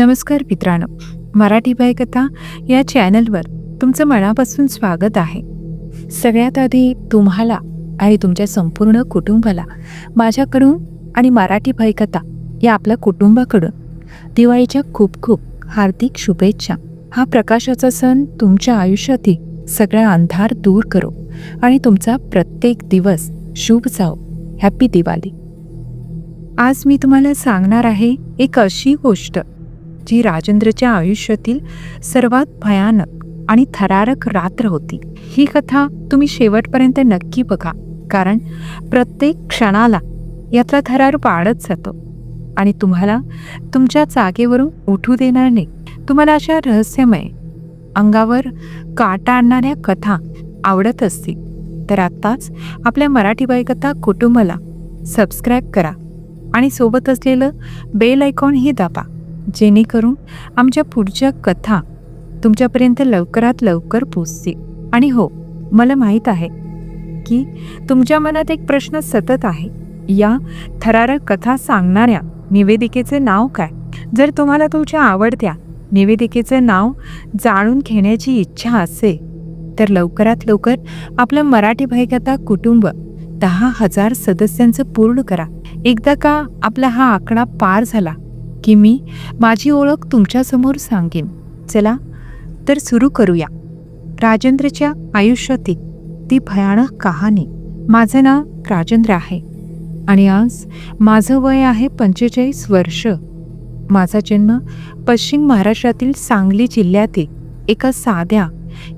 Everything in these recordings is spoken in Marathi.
नमस्कार मित्रांनो मराठी बायकथा या चॅनलवर तुमचं मनापासून स्वागत आहे. सगळ्यात आधी तुम्हाला आणि तुमच्या संपूर्ण कुटुंबाला माझ्याकडून आणि मराठी बायकथा या आपल्या कुटुंबाकडून दिवाळीच्या खूप खूप हार्दिक शुभेच्छा. हा प्रकाशाचा सण तुमच्या आयुष्यातील सगळा अंधार दूर करो आणि तुमचा प्रत्येक दिवस शुभ जाओ. हॅपी दिवाळी. आज मी तुम्हाला सांगणार आहे एक अशी गोष्ट. जी राजेंद्रच्या आयुष्यातील सर्वात भयानक आणि थरारक रात्र होती. ही कथा तुम्ही शेवटपर्यंत नक्की बघा कारण प्रत्येक क्षणाला यातला थरार वाढत जातो. आणि तुम्हाला तुमच्या जागेवरून उठू देणार नाही. तुम्हाला अशा रहस्यमय अंगावर काटा आणणाऱ्या कथा आवडत असतील तर आत्ताच आपल्या मराठी बायकथा कुटुंबाला सबस्क्राईब करा आणि सोबत असलेलं बेल आयकॉनही दाबा. जेणेकरून आमच्या पुढच्या कथा तुमच्यापर्यंत लवकरात लवकर पोचतील. आणि हो मला माहीत आहे की तुमच्या मनात एक प्रश्न सतत आहे. या थरारक कथा सांगणाऱ्या निवेदिकेचे नाव काय? जर तुम्हाला तुमच्या आवडत्या निवेदिकेचं नाव जाणून घेण्याची इच्छा असेल तर लवकरात लवकर आपलं मराठी भयकथा कुटुंब दहा हजार सदस्यांचं पूर्ण करा. एकदा का आपला हा आकडा पार झाला की मी माझी ओळख तुमच्यासमोर सांगेन. चला तर सुरू करूया. राजेंद्रच्या आयुष्यातील ती भयानक कहाणी. माझं नाव राजेंद्र आहे. आणि आज माझं वय आहे पंचेचाळीस वर्ष. माझा जन्म पश्चिम महाराष्ट्रातील सांगली जिल्ह्यातील एका साध्या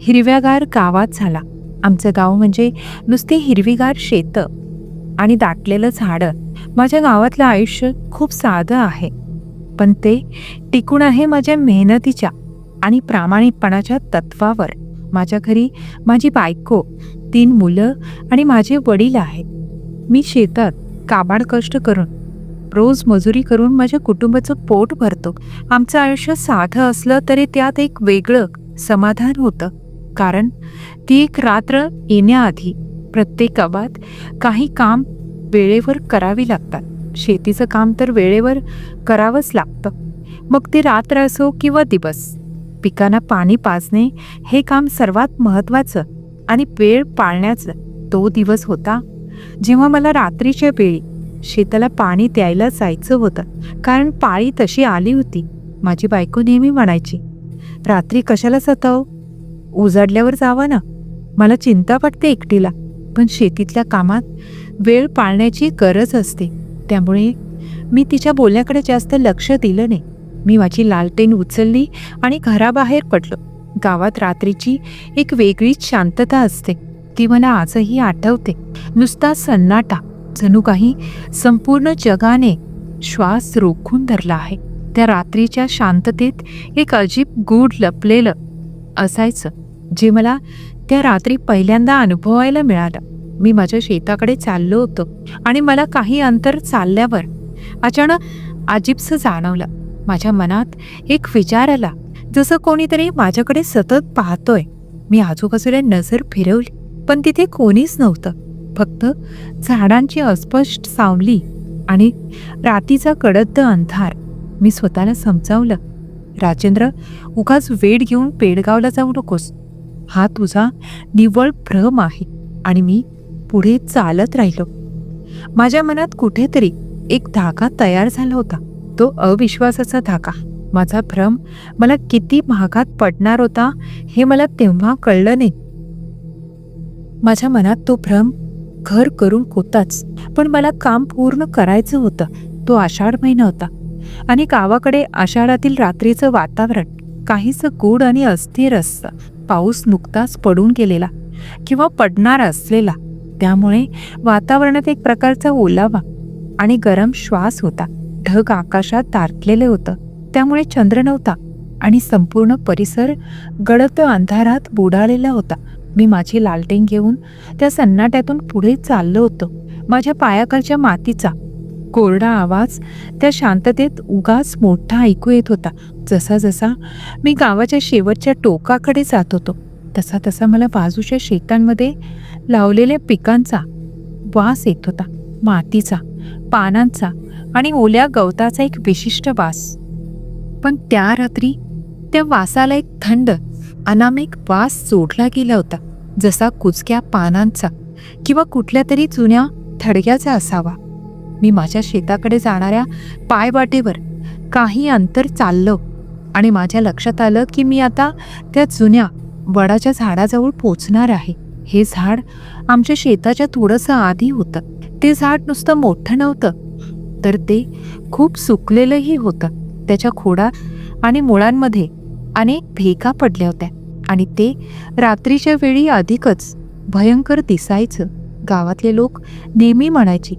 हिरव्यागार गावात झाला. आमचं गाव म्हणजे नुसती हिरवीगार शेतं आणि दाटलेलं झाडं. माझ्या गावातलं आयुष्य खूप साधं आहे. पण ते टिकून आहे माझ्या मेहनतीच्या आणि प्रामाणिकपणाच्या तत्वावर. माझ्या घरी माझी बायको तीन मुलं आणि माझे वडील आहेत. मी शेतात काबाड कष्ट करून रोज मजुरी करून माझ्या कुटुंबाचं पोट भरतो. आमचं आयुष्य साधं असलं तरी त्यात एक वेगळं समाधान होतं. कारण ती एक रात्र येण्याआधी प्रत्येक गावात काही काम वेळेवर करावी लागतात. शेतीचं काम तर वेळेवर करावंच लागतं. मग ते रात्र असो किंवा दिवस पिकांना पाणी पाजणे हे काम सर्वात महत्त्वाचं आणि वेळ पाळण्याचं तो दिवस होता. जेव्हा मला रात्रीच्या वेळी शेताला पाणी द्यायला जायचं होतं कारण पाळी तशी आली होती माझी बायको नेहमी म्हणायची रात्री कशाला सताव उजाडल्यावर जावं ना. मला चिंता वाटते एकटीला पण शेतीतल्या कामात वेळ पाळण्याची गरज असते. त्यामुळे मी तिच्या बोलण्याकडे जास्त लक्ष दिलं नाही. मी माझी लालटेन उचलली आणि घराबाहेर पडलो. गावात रात्रीची एक वेगळीच शांतता असते. ती मला आजही आठवते. नुसता सन्नाटा जणू काही संपूर्ण जगाने श्वास रोखून धरला आहे. त्या रात्रीच्या शांततेत एक अजीब गूढ लपलेलं असायचं जे मला त्या रात्री पहिल्यांदा अनुभवायला मिळालं. मी माझ्या शेताकडे चाललो होतो आणि मला काही अंतर चालल्यावर अचानक अजीबसं जाणवलं. माझ्या मनात एक विचार आला जसं कोणीतरी माझ्याकडे सतत पाहतोय. मी आजूबाजूला नजर फिरवली पण तिथे कोणीच नव्हतं. फक्त झाडांची अस्पष्ट सावली आणि रातीचा कडद्द अंधार. मी स्वतःला समजावलं राजेंद्र उगाच वेळ घेऊन पेडगावला जाऊ नकोस. हा तुझा निव्वळ भ्रम आहे आणि मी पुढे चालत राहिलो. माझ्या मनात कुठेतरी एक धागा तयार झाला होता. तो अविश्वासाचा धागा. माझा भ्रम मला किती महागात पडणार होता हे मला तेव्हा कळलं नाही. माझ्या मनात तो भ्रम घर करून होताच. पण मला काम पूर्ण करायचं होतं. तो आषाढ महिना होता. आणि गावाकडे आषाढातील रात्रीचं वातावरण काहीसं गूढ आणि अस्थिर असतं. पाऊस नुकताच पडून गेलेला किंवा पडणार असलेला. त्यामुळे वातावरणात एक प्रकारचा ओलावा आणि गरम श्वास होता. ढग आकाशात तारटलेले होतं. त्यामुळे चंद्र नव्हता आणि संपूर्ण परिसर गडद अंधारात बुडालेला होता. मी माझी लालटेन घेऊन त्या सन्नाट्यातून पुढे चाललो होतो. माझ्या पायाखालच्या मातीचा कोरडा आवाज त्या शांततेत उगाच मोठा ऐकू येत होता. जसा जसा मी गावाच्या शेवटच्या टोकाकडे जात होतो तसा तसा मला बाजूच्या शेतांमध्ये लावलेल्या पिकांचा वास येत होता मातीचा पानांचा आणि ओल्या गवताचा एक विशिष्ट वास. पण त्या रात्री त्या वासाला एक थंड अनामिक वास सोडला गेला होता जसा कुचक्या पानांचा किंवा कुठल्या तरी जुन्या थडग्याचा असावा. मी माझ्या शेताकडे जाणाऱ्या पायवाटेवर काही अंतर चाललो आणि माझ्या लक्षात आलं की मी आता त्या जुन्या वडाच्या झाडाजवळ पोचणार आहे. हे झाड आमच्या शेताच्या थोडंसं आधी होतं. ते झाड नुसतं मोठं नव्हतं तर ते खूप सुकलेलंही होतं. त्याच्या खोडा आणि मुळांमध्ये अनेक भेगा पडल्या होत्या आणि ते रात्रीच्या वेळी अधिकच भयंकर दिसायचं. गावातले लोक नेहमी म्हणायचे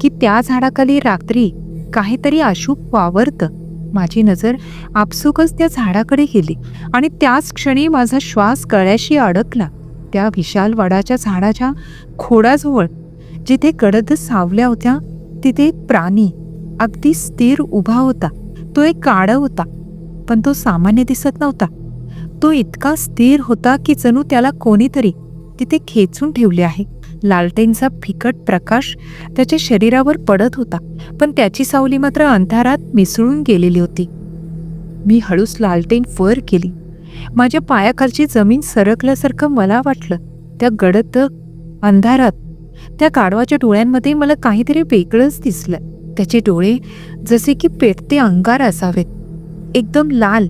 की त्या झाडाखाली रात्री काहीतरी अशुभ वावरतं. माझी नजर आपसुकच त्या झाडाकडे गेली आणि त्याच क्षणी माझा श्वास गळ्याशी अडकला. त्या विशाल वडाच्या झाडाच्या खोडाजवळ जिथे गडद सावल्या होत्या तिथे एक प्राणी अगदी स्थिर उभा होता. तो एक काळ होता पण तो सामान्य दिसत नव्हता. तो इतका स्थिर होता की जणू त्याला कोणीतरी तिथे खेचून ठेवले आहे. लालटेनचा फिकट प्रकाश त्याच्या शरीरावर पडत होता पण त्याची सावली मात्र अंधारात मिसळून गेलेली होती. मी हळूच लालटेन वर केली. माझ्या पायाखालची जमीन सरकल्यासारखं मला वाटलं. त्या गडद अंधारात त्या काढवाच्या डोळ्यांमध्ये मला काहीतरी वेगळंच दिसलं. त्याचे डोळे जसे की पेटते अंगार असावेत. एकदम लाल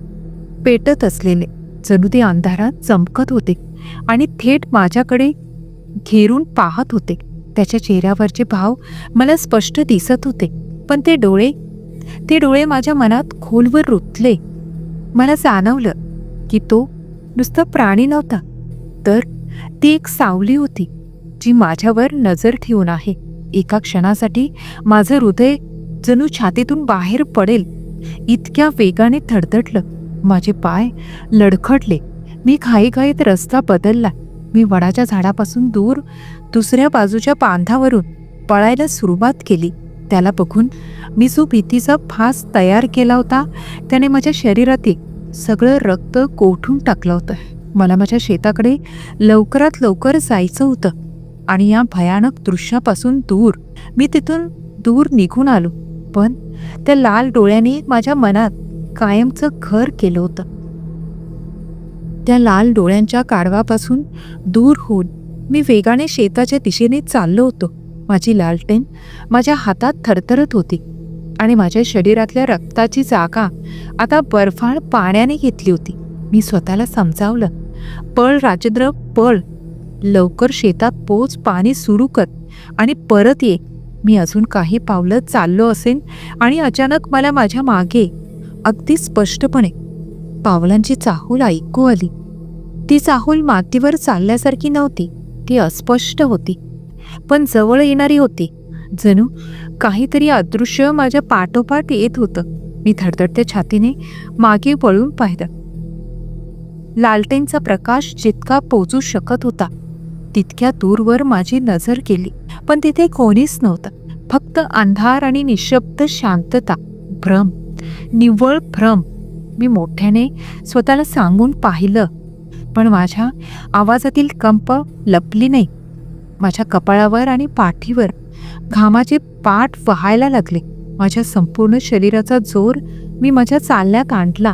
पेटत असलेले. जणू ते अंधारात चमकत होते आणि थेट माझ्याकडे घेरून पाहत होते. त्याच्या चेहऱ्यावरचे भाव मला स्पष्ट दिसत होते पण ते डोळे ते डोळे माझ्या मनात खोलवर रुतले. मला जाणवलं की तो नुसता प्राणी नव्हता तर ती एक सावली होती जी माझ्यावर नजर ठेवून आहे. एका क्षणासाठी माझं हृदय जणू छातीतून बाहेर पडेल इतक्या वेगाने थडथडलं. माझे पाय लडखडले. मी घाईघाईत रस्ता बदलला. मी वडाच्या झाडापासून दूर दुसऱ्या बाजूच्या बांधावरून पळायला सुरुवात केली. त्याला बघून मी जो भीतीचा फास तयार केला होता त्याने माझ्या शरीरातील सगळं रक्त कोठून टाकलं होतं? मला माझ्या शेताकडे लवकरात लवकर जायचं होतं आणि या भयानक दृश्यापासून दूर. मी तिथून दूर निघून आलो पण त्या लाल डोळ्याने माझ्या मनात कायमचं घर केलं होतं. त्या लाल डोळ्यांच्या काढवापासून दूर होऊन मी वेगाने शेताच्या दिशेने चाललो होतो. माझी लालटेन माझ्या हातात थरथरत होती. आणि माझ्या शरीरातल्या रक्ताची जागा आता बर्फाळ पाण्याने घेतली होती. मी स्वतःला समजावलं. पळ राजेंद्र पळ. लवकर शेतात पोच पाणी सुरू कर आणि परत ये. मी अजून काही पावलं चाललो असेन आणि अचानक मला माझ्या मागे अगदी स्पष्टपणे पावलांची चाहूल ऐकू आली. ती चाहूल मातीवर चालल्यासारखी नव्हती. ती अस्पष्ट होती. पण जवळ येणारी होती. जणू काहीतरी अदृश्य माझ्या पाठोपाठ येत होतं. मी धडधडत्या छातीने मागे वळून पाहिलं. लालटेनचा प्रकाश जितका पोचू शकत होता तितक्या दूरवर माझी नजर गेली. पण तिथे कोणीच नव्हतं. फक्त अंधार आणि निशब्द शांतता भ्रम निव्वळ भ्रम. मी मोठ्याने स्वतःला सांगून पाहिलं पण माझ्या आवाजातील कंप लपली नाही. माझ्या कपाळावर आणि पाठीवर घामाचे पाठ वहायला लागले. माझ्या संपूर्ण शरीराचा जोर मी माझ्या चालण्यात आणला.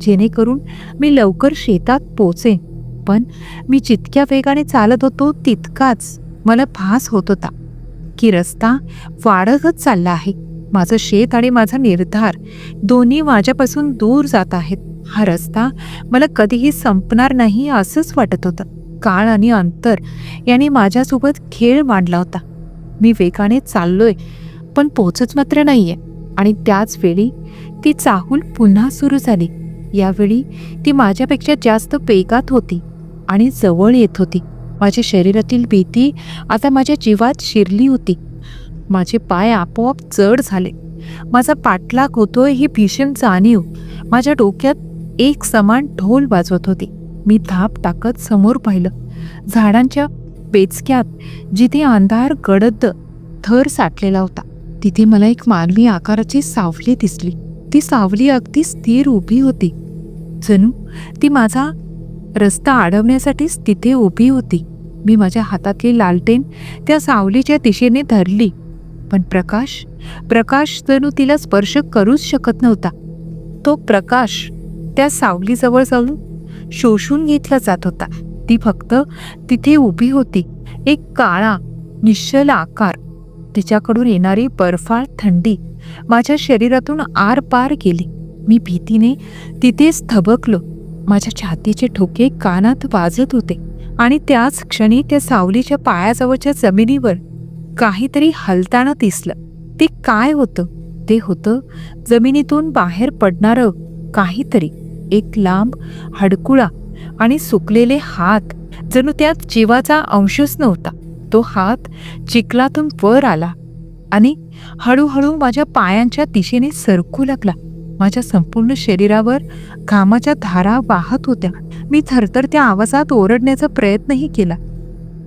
जेणेकरून मी लवकर शेतात पोचे पण मी जितक्या वेगाने चालत होतो तितकाच मला भास होत होता की रस्ता वाढतच चालला आहे. माझं शेत आणि माझा निर्धार दोन्ही माझ्यापासून दूर जात आहेत. हा रस्ता मला कधीही संपणार नाही असंच वाटत होतं. काळ आणि अंतर यांनी माझ्यासोबत खेळ मांडला होता. मी वेगाने चाललोय पण पोचत मात्र नाहीये. आणि त्याच वेळी ती चाहूल पुन्हा सुरू झाली. यावेळी ती माझ्यापेक्षा जास्त वेगात होती आणि जवळ येत होती. माझ्या शरीरातील भीती आता माझ्या जीवात शिरली होती. माझे पाय आपोआप जड झाले. माझा पाठलाग होतोय ही भीषण जाणीव. माझ्या डोक्यात एक समान ढोल वाजवत होती. मी धाप टाकत समोर पाहिलं. झाडांच्या पेचक्यात जिथे अंधार गडद थर साठलेला होता. तिथे मला एक मानवी आकाराची सावली दिसली. ती सावली अगदी स्थिर उभी होती. जणू ती माझा रस्ता अडवण्यासाठीच तिथे उभी होती. मी माझ्या हातातली लालटेन त्या सावलीच्या दिशेने धरली. पण प्रकाश प्रकाश जणू तिला स्पर्श करूच शकत नव्हता. तो प्रकाश त्या सावलीजवळ जाऊन शोषून घेतला जात होता. ती फक्त तिथे उभी होती एक काळा निश्चल आकार. तिच्याकडून येणारी बर्फाळ थंडी माझ्या शरीरातून आर पार गेली. मी भीतीने तिथेच थबकलो माझ्या छातीचे ठोके कानात वाजत होते आणि त्याच क्षणी त्या सावलीच्या पायाजवळच्या जमिनीवर काहीतरी हलताना दिसलं. ते काय होतं? ते होतं जमिनीतून बाहेर पडणारं काहीतरी. एक लांब हडकुळा आणि सुकलेले हात जणू त्यात जीवाचा अंशच नव्हता. तो हात चिखलातून वर आला आणि हळूहळू माझ्या पायांच्या दिशेने सरकू लागला. माझ्या संपूर्ण शरीरावर घामाच्या धारा वाहत होत्या. मी थरथर त्या आवाजात ओरडण्याचा प्रयत्नही केला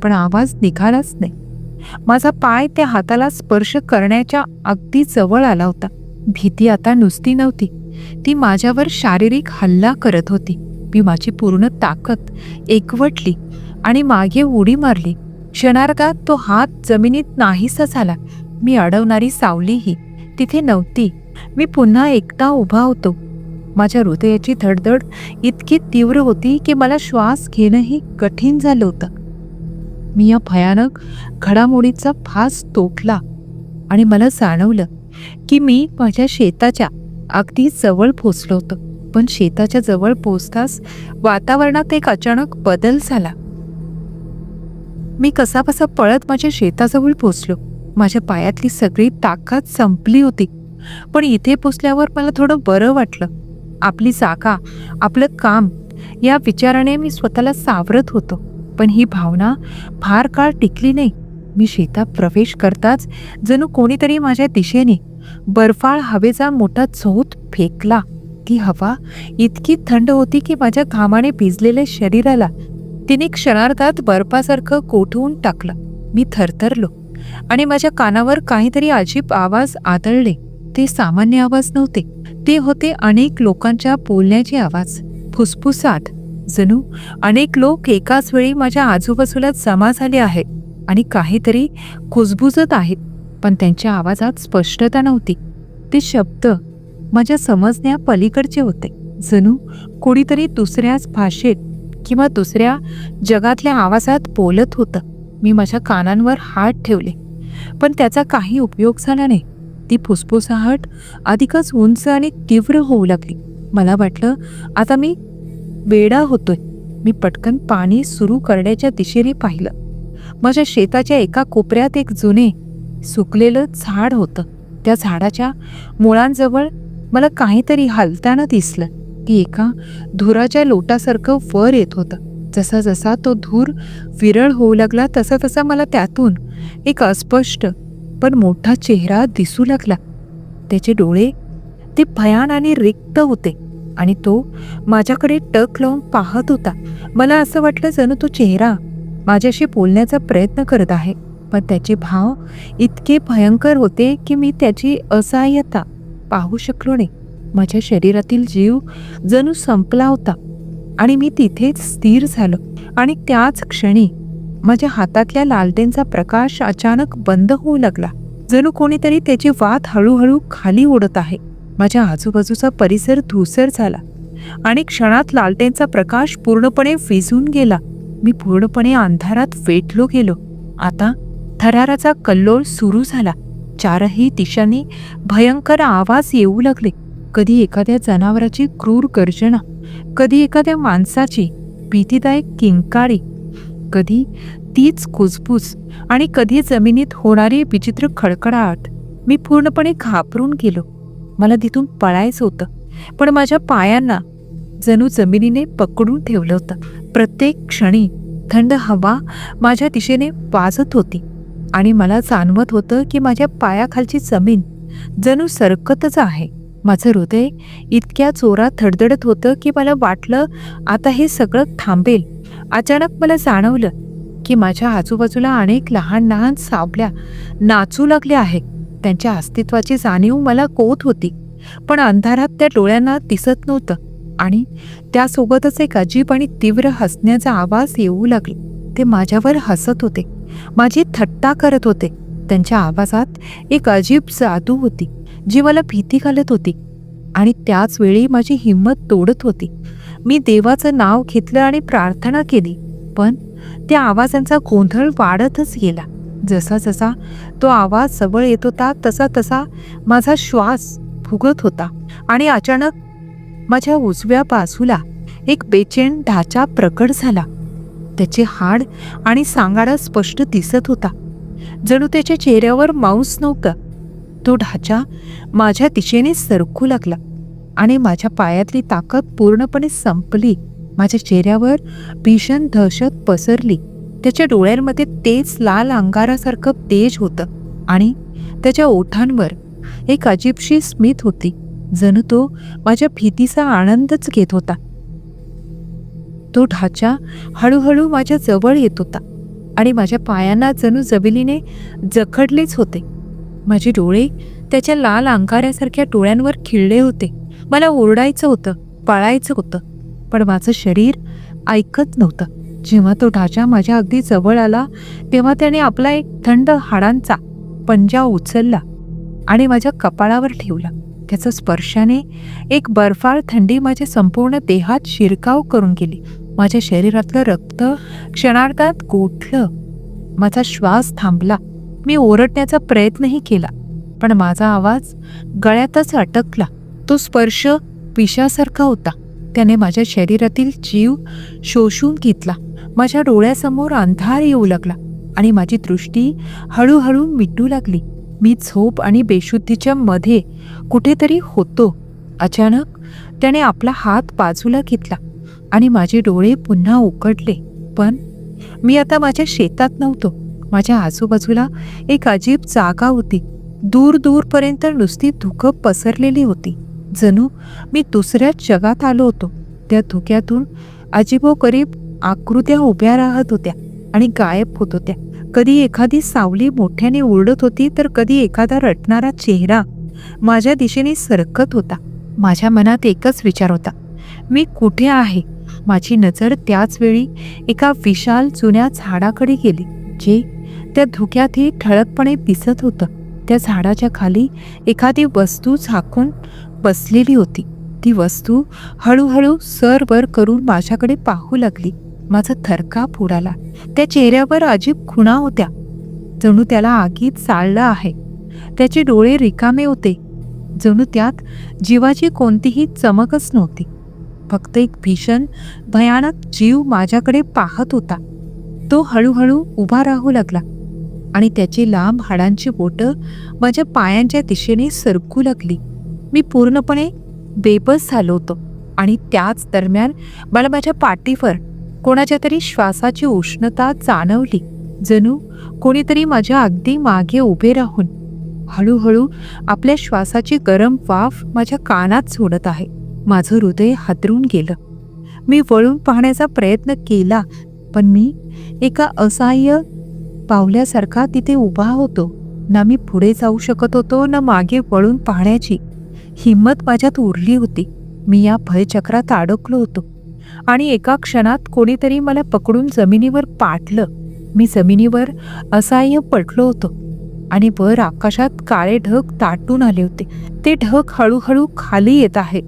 पण आवाज निघालाच नाही. माझा पाय त्या हाताला स्पर्श करण्याच्या अगदी जवळ आला होता. भीती आता नुसती नव्हती. ती माझ्यावर शारीरिक हल्ला करत होती. मी माझी पूर्ण ताकद एकवटली आणि मागे उडी मारली. क्षणार्गात तो हात जमिनीत नाहीसा झाला. मी अडवणारी सावलीही तिथे नव्हती. मी पुन्हा एकटा उभा होतो. माझ्या हृदयाची धडधड इतकी तीव्र होती की मला श्वास घेणंही कठीण झालं होतं. मी या भयानक घडामोडीचा फास तोटला आणि मला जाणवलं की मी माझ्या शेताच्या अगदी जवळ पोचलो होतं. पण शेताच्या जवळ पोचताच वातावरणात एक अचानक बदल झाला. मी कसाबसा पळत माझ्या शेताजवळ पोचलो. माझ्या पायातली सगळी ताकद संपली होती. पण इथे पोचल्यावर मला थोडं बरं वाटलं. आपली जागा आपलं काम या विचाराने मी स्वतःला सावरत होतो. पण ही भावना फार काळ टिकली नाही. मी शेतात प्रवेश करताच जणू कोणीतरी माझ्या दिशेने बर्फाळ हवेचा मोठा झोत फेकला. ती हवा. इतकी थंड होती की माझ्या घामाने भिजलेल्या शरीराला तिने क्षणार्धात बर्फासारखं कोठवून टाकलं. मी थरथरलो आणि माझ्या कानावर काहीतरी अजीब आवाज आदळले. ते सामान्य आवाज नव्हते. ते होते अनेक लोकांच्या बोलण्याचे आवाज. फुसफुसात. जणू अनेक लोक एकाच वेळी माझ्या आजूबाजूला जमा झाले आहेत आणि काहीतरी कुजबुजत आहेत पण त्यांच्या आवाजात स्पष्टता नव्हती. ते शब्द माझ्या समजण्या पलीकडचे होते. जणू कोणीतरी दुसऱ्याच भाषेत किंवा दुसऱ्या जगातल्या आवाजात बोलत होतं. मी माझ्या कानांवर हात ठेवले. पण त्याचा काही उपयोग झाला नाही. ती फुसफुसाहट अधिकच उंच आणि तीव्र होऊ लागली. मला वाटलं आता मी वेडा होतोय. मी पटकन पाणी सुरू करण्याच्या दिशेने पाहिलं. माझ्या शेताच्या एका कोपऱ्यात एक जुने सुकलेलं झाड होतं. त्या झाडाच्या मुळांजवळ मला काहीतरी हलताना दिसलं की एका धुराच्या लोटासारखं वर येत होतं. जसा जसा तो धूर विरळ होऊ लागला तसा तसा मला त्यातून एक अस्पष्ट पण मोठा चेहरा दिसू लागला. त्याचे डोळे ते भयान आणि रिक्त होते आणि तो माझ्याकडे टक लावून पाहत होता. मला असं वाटलं जणू तो चेहरा माझ्याशी बोलण्याचा प्रयत्न करत आहे पण त्याचे भाव इतके भयंकर होते की मी त्याची असहाय्यता पाहू शकलो नाही. माझ्या शरीरातील जीव जणू संपला होता आणि मी तिथेच स्थिर झालो. आणि त्याच क्षणी माझ्या हातातल्या लालटेनचा प्रकाश अचानक बंद होऊ लागला. जणू कोणीतरी त्याची वात हळूहळू खाली ओढत आहे. माझ्या आजूबाजूचा परिसर धुसर झाला आणि क्षणात लालटेनचा प्रकाश पूर्णपणे विझून गेला. मी पूर्णपणे अंधारात वेटलो गेलो. आता थराराचा कल्लोळ सुरू झाला. चारही दिशांनी भयंकर आवाज येऊ लागले. कधी एखाद्या जनावराची क्रूर गर्जना कधी एखाद्या माणसाची भीतीदायक किंकाळी कधी तीच कुजबूज आणि कधी जमिनीत होणारी विचित्र खडखडाट मी पूर्णपणे घाबरून गेलो. मला तिथून पळायचं होतं पण माझ्या पायांना जणू जमिनीने पकडून ठेवलं होतं. प्रत्येक क्षणी थंड हवा माझ्या दिशेने वाजत होती. आणि मला जाणवत होतं की माझ्या पायाखालची जमीन जणू सरकतच आहे. माझं हृदय इतक्या जोरात धडधडत होतं की मला वाटलं आता हे सगळं थांबेल. अचानक मला जाणवलं की माझ्या आजूबाजूला अनेक लहान लहान सावल्या नाचू लागल्या आहेत. त्यांच्या अस्तित्वाची जाणीव मला कोत होती पण अंधारात त्या डोळ्यांना दिसत नव्हतं आणि त्यासोबतच एक अजीब आणि तीव्र हसण्याचा आवाज येऊ लागला. ते माझ्यावर हसत होते. माझी थट्टा करत होते. त्यांच्या आवाजात एक अजीब जादू होती जी मला भीती घालत होती आणि त्याच वेळी माझी हिंमत तोडत होती. मी देवाचं नाव घेतलं आणि प्रार्थना केली पण त्या आवाजांचा गोंधळ वाढतच गेला. जसा जसा तो आवाज जवळ येत होता तसा तसा माझा श्वास फुगत होता आणि अचानक माझ्या उजव्या बाजूला एक बेचैन ढाचा प्रकट झाला. त्याचे हाड आणि सांगाडा स्पष्ट दिसत होता. जणू त्याच्या चेहऱ्यावर मांस नव्हतं. तो ढाचा माझ्या दिशेने सरकू लागला आणि माझ्या पायातली ताकद पूर्णपणे संपली. माझ्या चेहऱ्यावर भीषण दहशत पसरली. त्याच्या डोळ्यांमध्ये तेच लाल अंगारासारखं तेज होतं आणि त्याच्या ओठांवर एक अजिबशी स्मित होती. जणू तो माझ्या भीतीचा आनंदच घेत होता. तो ढाचा हळूहळू माझ्या जवळ येत होता आणि माझ्या पायांना जणू जबिलीने जखडलेच होते. माझे डोळे त्याच्या लाल अंगाऱ्यासारख्या डोळ्यांवर खिळले होते. मला ओरडायचं होतं पळायचं होतं पण माझं शरीर ऐकत नव्हतं. जेव्हा तो ढाचा माझ्या अगदी जवळ आला तेव्हा त्याने आपला एक थंड हाडांचा पंजा उचलला आणि माझ्या कपाळावर ठेवला. त्याचा स्पर्शाने एक बर्फाळ थंडी माझ्या संपूर्ण देहात शिरकाव करून गेली. माझ्या शरीरातलं रक्त क्षणार्धात गोठलं. माझा श्वास थांबला. मी ओरडण्याचा प्रयत्नही केला पण माझा आवाज गळ्यातच अटकला. तो स्पर्श विषासारखा होता. त्याने माझ्या शरीरातील जीव शोषून घेतला. माझ्या डोळ्यासमोर अंधार येऊ लागला आणि माझी दृष्टी हळूहळू मिटू लागली. मी झोप आणि बेशुद्धीच्या मध्ये कुठेतरी होतो. अचानक त्याने आपला हात बाजूला घेतला आणि माझे डोळे पुन्हा उघडले पण मी आता माझ्या शेतात नव्हतो. माझ्या आजूबाजूला एक अजीब जागा होती. दूर दूरपर्यंत नुसती धुकं पसरलेली होती. जणू मी दुसऱ्याच जगात आलो होतो. त्या धुक्यातून अजीबोगरीब आकृत्या उभ्या राहत होत्या आणि गायब होत होत्या. कधी एखादी सावली मोठ्याने उरडत होती तर कधी एखादा रटणारा चेहरा माझ्या दिशेने सरकत होता. माझ्या मनात एकच विचार होता. मी कुठे आहे? माझी नजर त्याच वेळी एका विशाल जुन्या झाडाकडे गेली जे त्या धुक्यातही ठळकपणे दिसत होतं. त्या झाडाच्या खाली एखादी वस्तू झाकून बसलेली होती. ती वस्तू हळूहळू सर वर करून माझ्याकडे पाहू लागली. माझा थरकाप उडाला. त्या चेहऱ्यावर अजीब खुणा होत्या. जणू त्याला आगीत चाळलं आहे. त्याचे डोळे रिकामे होते. जणू त्यात जीवाची कोणतीही चमकच नव्हती. फक्त एक भीषण भयानक जीव माझ्याकडे पाहत होता. तो हळूहळू उभा राहू लागला आणि त्याची लांब हाडांची बोटं माझ्या पायांच्या दिशेने सरकू लागली. मी पूर्णपणे बेबस झालो होतो आणि त्याच दरम्यान मला माझ्या पाठीवर कोणाच्या तरी श्वासाची उष्णता जाणवली. जणू कोणीतरी माझ्या अगदी मागे उभे राहून हळूहळू आपल्या श्वासाची गरम वाफ माझ्या कानात सोडत आहे. माझं हृदय हादरून गेलं. मी वळून पाहण्याचा प्रयत्न केला पण मी एका असहाय्य पावल्यासारखा तिथे उभा होतो. ना मी पुढे जाऊ शकत होतो ना मागे वळून पाहण्याची. हिंमत माझ्यात उरली होती. मी या भयचक्रात अडकलो होतो. आणि एका क्षणात कोणीतरी मला पकडून जमिनीवर पाटलं मी जमिनीवर असह्य पडलो होतो आणि वर आकाशात काळे ढग ताटून आले होते. ते ढग हळूहळू खाली येत आहे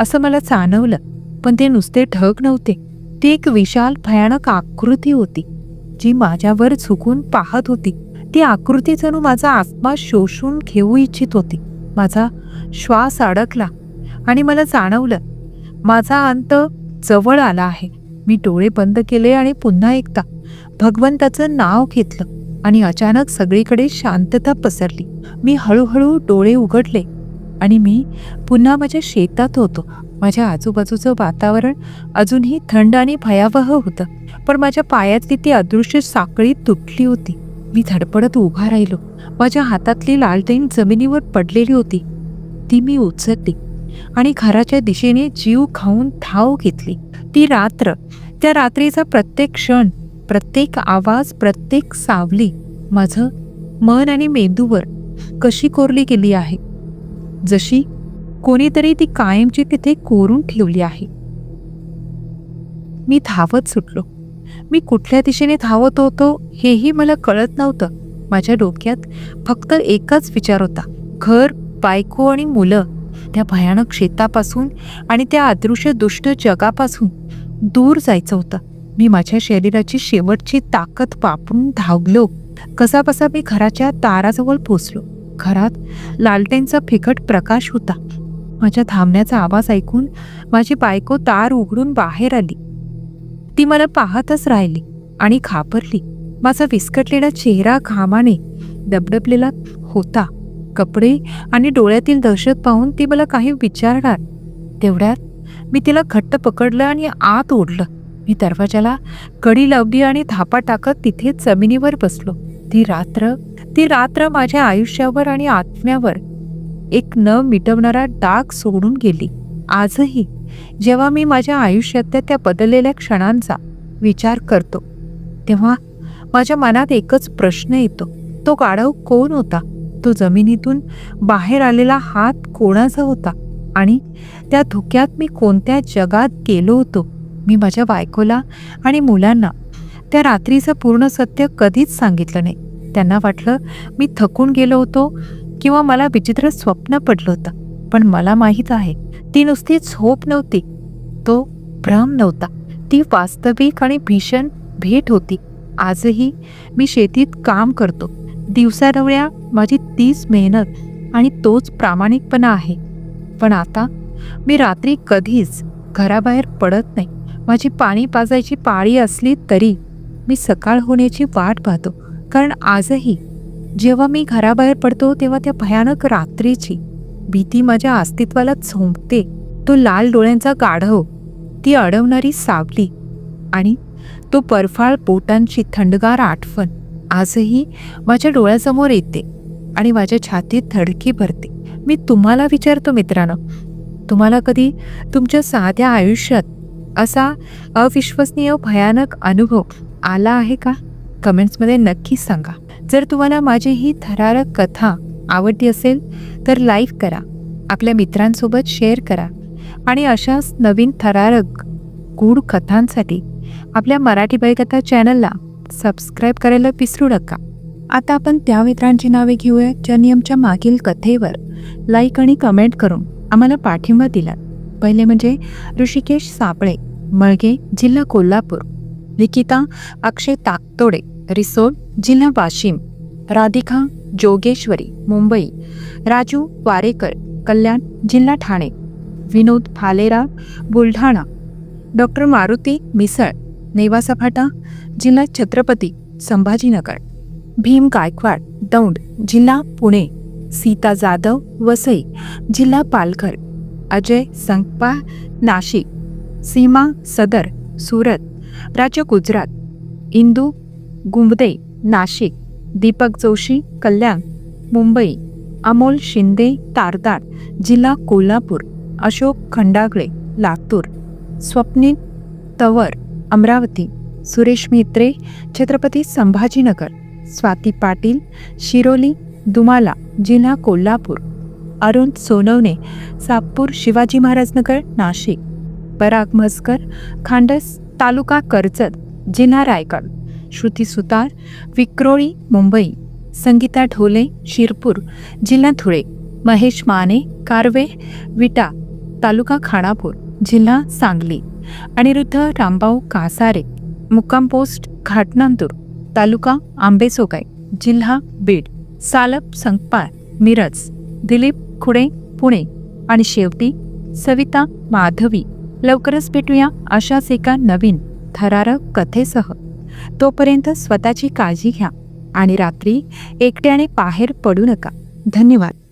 असं मला जाणवलं पण ते नुसते ढग नव्हते. ती एक विशाल भयानक आकृती होती जी माझ्यावर झुकून पाहत होती. ती आकृती जणू माझा आत्मा शोषून घेऊ इच्छित होती. माझा श्वास अडकला आणि मला जाणवलं माझा अंत जवळ आला आहे. मी डोळे बंद केले आणि पुन्हा एकदा भगवंताचं नाव घेतलं आणि अचानक सगळीकडे शांतता पसरली. मी हळूहळू डोळे उघडले आणि मी पुन्हा माझ्या शेतात होतो. माझ्या आजूबाजूचं वातावरण अजूनही थंड आणि भयावह होतं. पण माझ्या पायातली ती अदृश्य साखळी तुटली होती. मी धडपडत उभा राहिलो. माझ्या हातातली लालटेन जमिनीवर पडलेली होती. ती मी उचलली. आणि घराच्या दिशेने जीव खाऊन धाव घेतली. ती रात्र त्या रात्रीचा प्रत्येक क्षण प्रत्येक आवाज प्रत्येक सावली माझं मन आणि मेंदूवर कशी कोरली गेली आहे? जशी कोणीतरी ती कायमची तिथे कोरून ठेवली आहे. मी धावत सुटलो. मी कुठल्या दिशेने धावत होतो हेही मला कळत नव्हतं. माझ्या डोक्यात फक्त एकच विचार होता. घर बायको आणि मुलं. त्या भयानक शेतापासून आणि त्या अदृश्य दुष्ट जगापासून दूर जायचं होतं. मी माझ्या शरीराची शेवटची ताकद वापरून धावलो. कसाबसा मी घराच्या ताराजवळ पोचलो. घरात लालटेनचा फिकट प्रकाश होता. माझ्या थांबण्याचा आवाज ऐकून माझी बायको तार उघडून बाहेर आली. ती मला पाहतच राहिली आणि घाबरली. माझा विस्कटलेला चेहरा घामाने दबडबलेला होता. कपडे आणि डोळ्यातील दहशत पाहून ती मला काही विचारणार. तेवढ्यात मी तिला घट्ट पकडलं आणि आत ओढलं. मी दरवाजाला कडी लावली आणि धापा टाकत तिथे जमिनीवर बसलो. ती रात्र ती रात्र माझ्या आयुष्यावर आणि आत्म्यावर एक न मिटवणारा डाग सोडून गेली. आजही जेव्हा मी माझ्या आयुष्यातल्या त्या बदललेल्या क्षणांचा विचार करतो तेव्हा माझ्या मनात एकच प्रश्न येतो. तो गाढव कोण होता? तो जमिनीतून बाहेर आलेला हात कोणाचा होता? आणि त्या धुक्यात मी कोणत्या जगात गेलो होतो? मी माझ्या बायकोला आणि मुलांना त्या रात्रीचं पूर्ण सत्य कधीच सांगितलं नाही. त्यांना वाटलं मी थकून गेलो होतो किंवा मला विचित्र स्वप्न पडलं होतं. पण मला माहीत आहे ती नुसती झोप नव्हती. तो भ्रम नव्हता. ती वास्तविक आणि भीषण भेट होती. आजही मी शेतीत काम करतो. दिवसाढवळ्या माझी तीच मेहनत आणि तोच प्रामाणिकपणा आहे. पण आता मी रात्री कधीच घराबाहेर पडत नाही. माझी पाणी पाजायची पाळी असली तरी मी सकाळ होण्याची वाट पाहतो. कारण आजही जेव्हा मी घराबाहेर पडतो तेव्हा त्या भयानक रात्रीची भीती माझ्या अस्तित्वाला झोंबते तो लाल डोळ्यांचा गाढव ती अडवणारी सावली आणि तो बर्फाळ बोटांची थंडगार आठवण. आजही माझ्या डोळ्यासमोर येते आणि माझ्या छातीत धडकी भरते. मी तुम्हाला विचारतो मित्रांनो तुम्हाला कधी तुमच्या साध्या आयुष्यात असा अविश्वसनीय भयानक अनुभव आला आहे का? कमेंट्समध्ये नक्की सांगा. जर तुम्हाला माझी ही थरारक कथा आवडली असेल तर लाईक करा आपल्या मित्रांसोबत शेअर करा आणि अशाच नवीन थरारक गूढ कथांसाठी आपल्या मराठी बाईकथा चॅनलला सबस्क्राईब करायला विसरू नका. आता आपण त्या मित्रांची नावे घेऊया ज्यांनी आमच्या मागील कथेवर लाईक आणि कमेंट करून आम्हाला पाठिंबा दिला पहिले म्हणजे ऋषिकेश सापळे मळगे जिल्हा कोल्हापूर निकिता अक्षय ताकतोडे रिसोड जिल्हा वाशिम राधिका जोगेश्वरी मुंबई राजू वारेकर कल्याण जिल्हा ठाणे विनोद फालेरा बुलढाणा डॉक्टर मारुती मिसळ नेवासा फाटा जिल्हा छत्रपती संभाजीनगर भीम गायकवाड दौंड जिल्हा पुणे सीता जाधव वसई जिल्हा पालघर अजय संगपा नाशिक सीमा सदर सुरत राज्य गुजरात इंदू गुंबदे नाशिक दीपक जोशी कल्याण मुंबई अमोल शिंदे तारदार जिल्हा कोल्हापूर अशोक खंडागळे लातूर स्वप्नील तवर अमरावती सुरेश म्हेत्रे छत्रपती संभाजीनगर स्वाती पाटील शिरोली दुमाला जिल्हा कोल्हापूर अरुण सोनवणे सागपूर शिवाजी महाराजनगर नाशिक पराग म्हसकर खांडस तालुका कर्जत जिल्हा रायगड श्रुती सुतार विक्रोळी मुंबई संगीता ढोले शिरपूर जिल्हा धुळे महेश माने कारवे विटा तालुका खानापूर जिल्हा सांगली अनिरुद्ध रामभाऊ कासारे मुक्काम पोस्ट घाटनांतूर तालुका आंबेसोगाई जिल्हा बीड सालप संकपाळ मिरज दिलीप खुडे पुणे आणि शेवटी सविता माधवी. लवकरच भेटूया अशाच एका नवीन थरारक कथेसह. तोपर्यंत स्वतःची काळजी घ्या आणि रात्री एकट्याने बाहेर पडू नका. धन्यवाद.